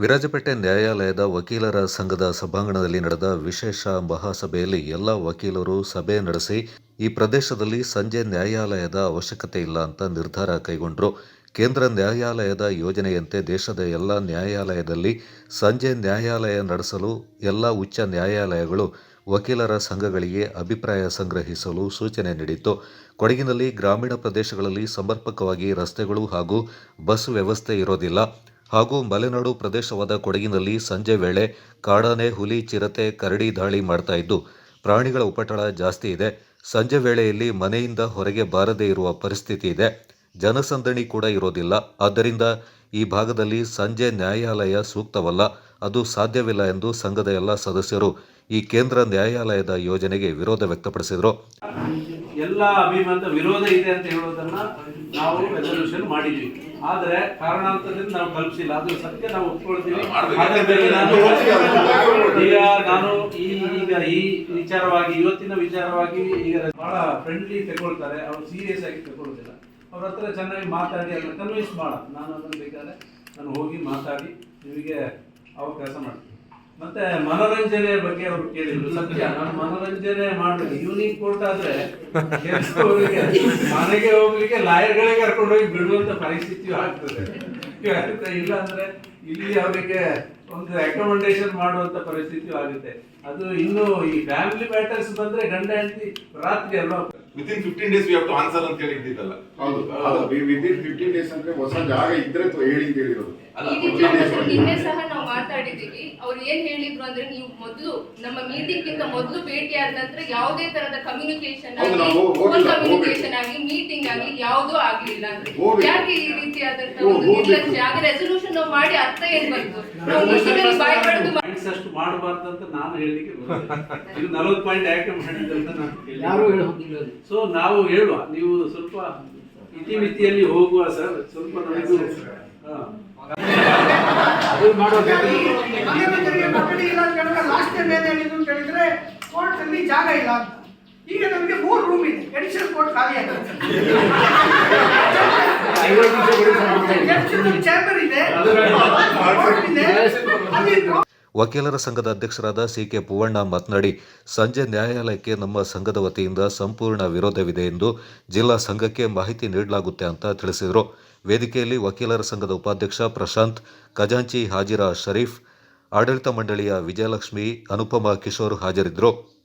ವಿರಾಜಪೇಟೆ ನ್ಯಾಯಾಲಯದ ವಕೀಲರ ಸಂಘದ ಸಭಾಂಗಣದಲ್ಲಿ ನಡೆದ ವಿಶೇಷ ಮಹಾಸಭೆಯಲ್ಲಿ ಎಲ್ಲ ವಕೀಲರು ಸಭೆ ನಡೆಸಿ, ಈ ಪ್ರದೇಶದಲ್ಲಿ ಸಂಜೆ ನ್ಯಾಯಾಲಯದ ಅವಶ್ಯಕತೆ ಇಲ್ಲ ಅಂತ ನಿರ್ಧಾರ ಕೈಗೊಂಡರು. ಕೇಂದ್ರ ನ್ಯಾಯಾಲಯದ ಯೋಜನೆಯಂತೆ ದೇಶದ ಎಲ್ಲ ನ್ಯಾಯಾಲಯದಲ್ಲಿ ಸಂಜೆ ನ್ಯಾಯಾಲಯ ನಡೆಸಲು ಎಲ್ಲ ಉಚ್ಚ ನ್ಯಾಯಾಲಯಗಳು ವಕೀಲರ ಸಂಘಗಳಿಗೆ ಅಭಿಪ್ರಾಯ ಸಂಗ್ರಹಿಸಲು ಸೂಚನೆ ನೀಡಿತ್ತು. ಕೊಡಗಿನಲ್ಲಿ ಗ್ರಾಮೀಣ ಪ್ರದೇಶಗಳಲ್ಲಿ ಸಮರ್ಪಕವಾಗಿ ರಸ್ತೆಗಳು ಹಾಗೂ ಬಸ್ ವ್ಯವಸ್ಥೆ ಇರೋದಿಲ್ಲ. ಹಾಗೂ ಮಲೆನಾಡು ಪ್ರದೇಶವಾದ ಕೊಡಗಿನಲ್ಲಿ ಸಂಜೆ ವೇಳೆ ಕಾಡಾನೆ, ಹುಲಿ, ಚಿರತೆ, ಕರಡಿ ದಾಳಿ ಮಾಡ್ತಾ ಇದ್ದು, ಪ್ರಾಣಿಗಳ ಉಪಟಳ ಜಾಸ್ತಿ ಇದೆ. ಸಂಜೆ ವೇಳೆಯಲ್ಲಿ ಮನೆಯಿಂದ ಹೊರಗೆ ಬಾರದೇ ಇರುವ ಪರಿಸ್ಥಿತಿ ಇದೆ. ಜನಸಂದಣಿ ಕೂಡ ಇರೋದಿಲ್ಲ. ಆದ್ದರಿಂದ ಈ ಭಾಗದಲ್ಲಿ ಸಂಜೆ ನ್ಯಾಯಾಲಯ ಸೂಕ್ತವಲ್ಲ. ಅದು ಸಾಧ್ಯವಿಲ್ಲ ಎಂದು ಸಂಘದ ಎಲ್ಲ ಸದಸ್ಯರು ಈ ಕೇಂದ್ರ ನ್ಯಾಯಾಲಯದ ಯೋಜನೆಗೆ ವಿರೋಧ ವ್ಯಕ್ತಪಡಿಸಿದರು. ಎಲ್ಲ ಅಭಿಮತ ವಿರೋಧ ಇದೆ ಅಂತ ಹೇಳೋದನ್ನ ನಾವು ರೆಸಲ್ಯೂಷನ್ ಮಾಡಿದ್ವಿ. ಆದ್ರೆ ಕಾರಣಾಂತರದಿಂದ ನಾವು ಕಲ್ಪಿಸಿಲ್ಲ ಅದು ಸತ್ಯ ನಾವು ಒಪ್ಕೊಳ್ತೀವಿ. ಈಗ ನಾನು ಈ ಈಗ ಈ ವಿಚಾರವಾಗಿ ಇವತ್ತಿನ ವಿಚಾರವಾಗಿ ಈಗ ಬಹಳ ಫ್ರೆಂಡ್ಲಿ ತಗೊಳ್ತಾರೆ. ಅವ್ರು ಸೀರಿಯಸ್ ಆಗಿ ತಗೊಳ್ಳೋದಿಲ್ಲ ಅವ್ರ ಹತ್ರ ಚೆನ್ನಾಗಿ ಮಾತಾಡಿ ಅದನ್ನ ಕನ್ವಿನ್ಸ್ ಮಾಡ. ನಾನು ಅದನ್ನು ಬೇಕಾದ್ರೆ ನಾನು ಹೋಗಿ ಮಾತಾಡಿ ನಿಮಗೆ ಅವಕಾಶ ಮಾಡ್ತೀನಿ. ಮತ್ತೆ ಮನೋರಂಜನೆ ಬಗ್ಗೆ ಅವ್ರು ಕೇಳಿದ್ರು. ಸತ್ಯ ನಾನು ಮನೋರಂಜನೆ ಮಾಡ್ಬೇಕು. ಈವ್ನಿಂಗ್ ಕೋರ್ಟ್ ಆದ್ರೆ ಮನೆಗೆ ಹೋಗ್ಲಿಕ್ಕೆ ಲಾಯರ್ಗಳಿಗೆ ಕರ್ಕೊಂಡು ಹೋಗಿ ಬಿಡುವಂತ ಪರಿಸ್ಥಿತಿ ಆಗ್ತದೆ. ಇಲ್ಲ ಅಂದ್ರೆ ಇಲ್ಲಿ ಅವರಿಗೆ ಒಂದು ರೆಕಮೆಂಡೇಶನ್ ಮಾಡುವಂತ ಪರಿಸ್ಥಿತಿ ಆಗುತ್ತೆ. ಅದು ಇನ್ನು ಈ ಫ್ಯಾಮಿಲಿ ಮ್ಯಾಟರ್ಸ್ ಬಂದ್ರೆ ಗಂಡ ಹೆಂಡತಿ ರಾತ್ರಿ ಅಲ್ವಾ? Within fifteen days we have to answer ಅಂತ ಹೇಳಿದ್ದಿದ್ದಲ್ಲ ಹೌದು. ವಿದಿನ್ ಫಿಫ್ಟೀನ್ ಡೇಸ್ ಅಂದ್ರೆ ಹೊಸ ಜಾಗ ಇದ್ರೆ ಹೇಳಿ ಅಂತ ಹೇಳಿರೋದು. ಅಲ್ಲ ಮಾತಾಡಿದೀವಿ ಅವ್ರು ಏನ್ ಹೇಳಿದ್ರು ಅಂದ್ರೆ ನೀವು ಮೊದಲು ನಮ್ಮ ಮೀಟಿಂಗ್ ಗಿಂತ ಮೊದಲು ಭೇಟಿ ಆದ ನಂತರ ಯಾವುದೇ ತರದ ಕಮ್ಯುನಿಕೇಶನ್ ಆಗಿ ಫೋನ್ ಕಮ್ಯುನಿಕೇಶನ್ ಆಗಿ ಮೀಟಿಂಗ್ ಆಗಿ ಯಾವುದೂ ಆಗ್ಲಿಲ್ಲ ಅಂದ್ರೆ. ಯಾಕೆ ಈ ರೀತಿಯಾದಂತ ಒಂದು. ನಿರ್ಲಕ್ಷ್ಯ ಆಗ ರೆಸೊಲ್ಯೂಷನ್ ನಾವು ಮಾಡಿ ಅರ್ಥ ಏನ್ ಬಂತು? ನಾವು ಮುಗಿಸಿದ್ರೆ ಬಾಯ್ ಪಡೆದು ಅಷ್ಟು ಮಾಡಬಾರ್ದು ಅಂತ ನಾನು ಹೇಳಲಿಕ್ಕೆ ಇದು ನಲವತ್ತು ಪಾಯಿಂಟ್ ಯಾಕೆ ಅಂತ ನಾನು. ಸೊ ನಾವು ಹೇಳುವ. ನೀವು ಸ್ವಲ್ಪ ಇತಿಮಿತಿಯಲ್ಲಿ ಹೋಗುವ ಸರ್. ಸ್ವಲ್ಪ ನಮಗೂ ಅಂತ ಕೇಳಿದ್ರೆ ಲಾಸ್ಟ್ ಟೈಮ್ ಏನ್ ಹೇಳಿದ್ರು ಅಂತ ಹೇಳಿದ್ರೆ ಕೋರ್ಟ್ ಅಲ್ಲಿ ಜಾಗ ಇಲ್ಲ ಅಂತ. ಈಗ ನಮಗೆ ಮೂರು ರೂಮ್ ಇದೆ. ಎಡಿಷನಲ್ ಕೋರ್ಟ್ ಖಾಲಿ ಇದ್ದೀನಿ. ಚೇಂಬರ್ ಇದೆ. ವಕೀಲರ ಸಂಘದ ಅಧ್ಯಕ್ಷರಾದ ಸಿ ಕೆ ಪೂವಣ್ಣ ಮಾತನಾಡಿ, ಸಂಜೆ ನ್ಯಾಯಾಲಯಕ್ಕೆ ನಮ್ಮ ಸಂಘದ ವತಿಯಿಂದ ಸಂಪೂರ್ಣ ವಿರೋಧವಿದೆ ಎಂದು ಜಿಲ್ಲಾ ಸಂಘಕ್ಕೆ ಮಾಹಿತಿ ನೀಡಲಾಗುತ್ತೆ ಅಂತ ತಿಳಿಸಿದರು. ವೇದಿಕೆಯಲ್ಲಿ ವಕೀಲರ ಸಂಘದ ಉಪಾಧ್ಯಕ್ಷ ಪ್ರಶಾಂತ್, ಖಜಾಂಚಿ ಹಾಜಿರಾ ಶರೀಫ್, ಆಡಳಿತ ಮಂಡಳಿಯ ವಿಜಯಲಕ್ಷ್ಮಿ, ಅನುಪಮ ಕಿಶೋರ್ ಹಾಜರಿದ್ದರು.